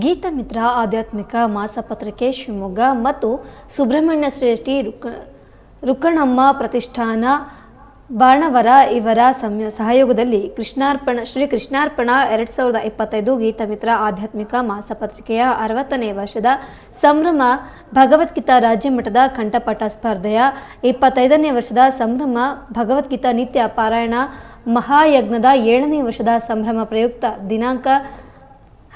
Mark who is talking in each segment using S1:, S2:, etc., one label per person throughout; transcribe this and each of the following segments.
S1: ಗೀತಮಿತ್ರ ಆಧ್ಯಾತ್ಮಿಕ ಮಾಸಪತ್ರಿಕೆ ಶಿವಮೊಗ್ಗ ಮತ್ತು ಸುಬ್ರಹ್ಮಣ್ಯ ಶ್ರೇಷ್ಠಿ ರುಕ್ ರುಕ್ಕಣಮ್ಮ ಪ್ರತಿಷ್ಠಾನ ಬಾಣವರ ಇವರ ಸಮ್ಯ, ಸಹಯೋಗದಲ್ಲಿ ಕೃಷ್ಣಾರ್ಪಣ, ಶ್ರೀ ಕೃಷ್ಣಾರ್ಪಣ ಎರಡು ಸಾವಿರದ ಇಪ್ಪತ್ತೈದು ಗೀತಮಿತ್ರ ಆಧ್ಯಾತ್ಮಿಕ ಮಾಸಪತ್ರಿಕೆಯ ಅರವತ್ತನೇ ವರ್ಷದ ಸಂಭ್ರಮ ಭಗವದ್ಗೀತಾ ರಾಜ್ಯ ಮಟ್ಟದ ಕಂಠಪಾಠ ಸ್ಪರ್ಧೆಯ ಇಪ್ಪತ್ತೈದನೇ ವರ್ಷದ ಸಂಭ್ರಮ ಭಗವದ್ಗೀತಾ ನಿತ್ಯ ಪಾರಾಯಣ ಮಹಾಯಜ್ಞದ ಏಳನೇ ವರ್ಷದ ಸಂಭ್ರಮ ಪ್ರಯುಕ್ತ ದಿನಾಂಕ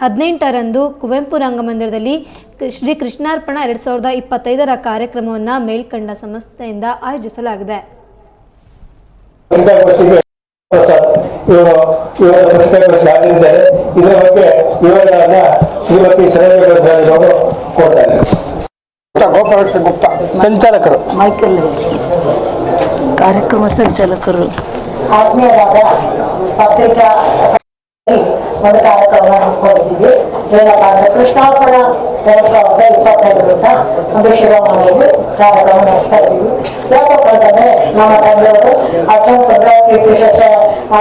S1: ಹದಿನೆಂಟರಂದು ಕುವೆಂಪು ರಂಗಮಂದಿರದಲ್ಲಿ ಶ್ರೀ ಕೃಷ್ಣಾರ್ಪಣ ಎರಡು ಸಾವಿರದ ಇಪ್ಪತ್ತೈದರ ಕಾರ್ಯಕ್ರಮವನ್ನು ಮೇಲ್ಕಂಡ ಸಂಸ್ಥೆಯಿಂದ ಆಯೋಜಿಸಲಾಗಿದೆ.
S2: ಇದರ ಬಗ್ಗೆ ವಿವರಗಳನ್ನ ಶ್ರೀಮತಿ ಶರಣರು ಕೊಡ್ತಾ ಇದ್ದಾರೆ.
S3: ಗೋಪಾಲಕೃಷ್ಣ ಗುಪ್ತಾ.
S2: ಸಂಚಾಲಕರು.
S3: ಮೈಕಲ್ ಕಾರ್ಯಕ್ರಮ ಸಂಚಾಲಕರು.
S4: ಆತ್ಮೀಯರಾದ ಪತ್ರಿಕಾ ಒಂದು ಕಾರ್ಯಕ್ರಮ ಹಮ್ಮಿಕೊಂಡಿದ್ದೀವಿ ಏನಪ್ಪ ಅಂದ್ರೆ ಕೃಷ್ಣಾರ್ಪಣ ಎರಡ್ ಸಾವಿರದ ಇಪ್ಪತ್ತೈದರಿಂದ ಒಂದು ಶಿವಮೊಗ್ಗದಲ್ಲಿ ಕಾರ್ಯಕ್ರಮ ನಡೆಸ್ತಾ ಇದ್ದೀವಿ. ಯಾಕಪ್ಪ ಅಂತಂದ್ರೆ ನಮ್ಮ ತಂದೆಯವರು ಅತ್ಯಂತ ಕೀರ್ತಿ ಆ,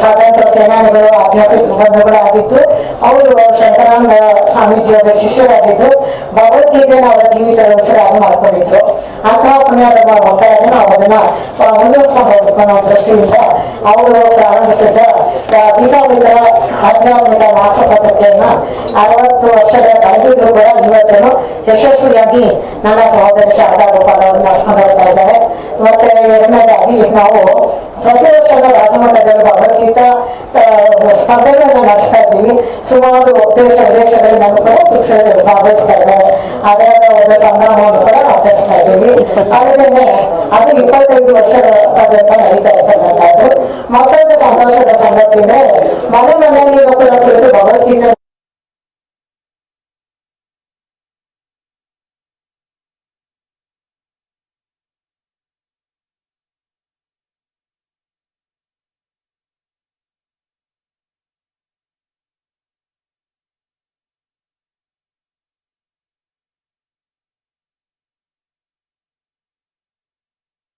S4: ಸ್ವಾತಂತ್ರ್ಯ ಸೇನಾನಿಗಳು ಆಧ್ಯಾತ್ಮಿಕ ಬಂಧುಗಳು ಆಗಿದ್ದು ಅವರು ಶಂಕರಾನಂದ ಸ್ವಾಮೀಜಿಯವರ ಶಿಷ್ಯರಾಗಿದ್ದು ಭಗವದ್ಗೀತೆಯನ್ನು ಅವರ ಜೀವಿತದ ಹೆಸರಾಗಿ ಮಾಡ್ಕೊಂಡಿದ್ರು. ಅಂತಹ ಪುಣ್ಯದ ಮಕ್ಕಳನ್ನು ನಾವು ಅದನ್ನ ಮುಂದುವರಿಸ್ಕೊಂಡು ಹೋಗ್ಬೇಕು ಅನ್ನೋ ದೃಷ್ಟಿಯಿಂದ ಅವರು ಪ್ರಾರಂಭಿಸಿದ ಆ, ಆಧ್ಯಾತ್ಮಿಕ ಮಾಸ ಪತ್ರಿಕೆಯನ್ನ ಅರವತ್ತು ವರ್ಷಗಳ ಕಳೆದಿದ್ರು ಕೂಡ ಇವತ್ತನ್ನು ಯಶಸ್ವಿಯಾಗಿ ನನ್ನ ಸಹೋದರಿ ಶಾರದಾ ಗೋಪಾಲ್ ಅವರು ನಡೆಸ್ಕೊಂಡು ಹೋಗ್ತಾ ಇದ್ದಾರೆ ಮತ್ತೆ ಎರಡನೇದಾಗಿ ನಾವು ಪ್ರತಿ ವರ್ಷದ ರಾಜಮಟ್ಟದಲ್ಲಿ ಭಗವದ್ಗೀತಾ ಸ್ಪರ್ಧೆಗಳನ್ನ ನಡೆಸ್ತಾ ಇದ್ದೀವಿ ಸುಮಾರು ದೇಶ ವಿದೇಶಗಳಿಂದ ಕೂಡ ಶಿಕ್ಷಕರು ಭಾಗವಹಿಸ್ತಾ ಇದ್ದಾರೆ ಅದರ ಒಂದು ಸಂಭ್ರಮವನ್ನು ಕೂಡ ಆಚರಿಸ್ತಾ ಇದ್ದೀವಿ. ಅಲ್ಲದೆ ಅದು ಇಪ್ಪತ್ತೈದು ವರ್ಷಗಳ ಪರ್ಯಂತ ನಡೀತಾ ಇರ್ತಕ್ಕಂಥದ್ದು ಮತ್ತೊಂದು ಸಂತೋಷದ ಸಂಗತಿ ಅಂದ್ರೆ, ಮನೆ ಮನೆಯಲ್ಲಿ ಕೂಡ